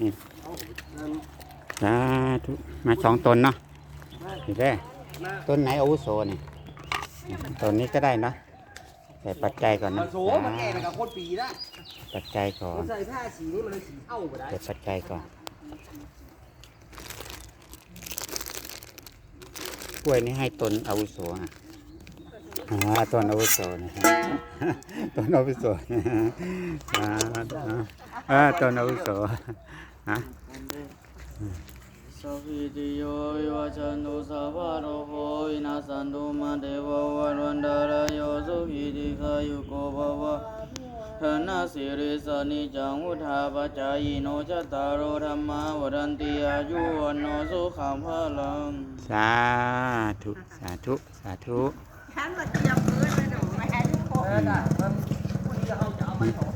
นี่เอานั่นสาธุมาสองตนเนาะมานี่ได้มาต้นไหนอาวุโสนี่ต้นนี้ก็ได้เนาะใส่ปัจจัยก่อนมานะโสมาแก่กับโคตรปีละปัจจัยก่อมันนใส่ผ้าสีนี้มันเลยสีเอ้าไปได้ใส่ปัจจัยก่อนกล้วยนี่ให้ตนอาวุโสอะอ่าต้นอาวุโสนะฮะต้นอาวุโสอ่า อ่าต้นอาวุโสฮะสัพพิติโยวิวัชชันตุสัพพะโรโควินาศสันตุมาเตวะวัฏวันตารายโยสุขิติขายุโกภวะธนาสิริสนิจังวุธาปจายโนจตารโอธรรมาวรันติอายุวันโนสุขังพลัง สาธุ สาธุ สาธุฉันมาเตรียมพื้นไว้หนูไม่ให้ทุกคนนั่นน่ะมันพวกนี้เขาจะเอาไปของสายโคกกันเอาไปหม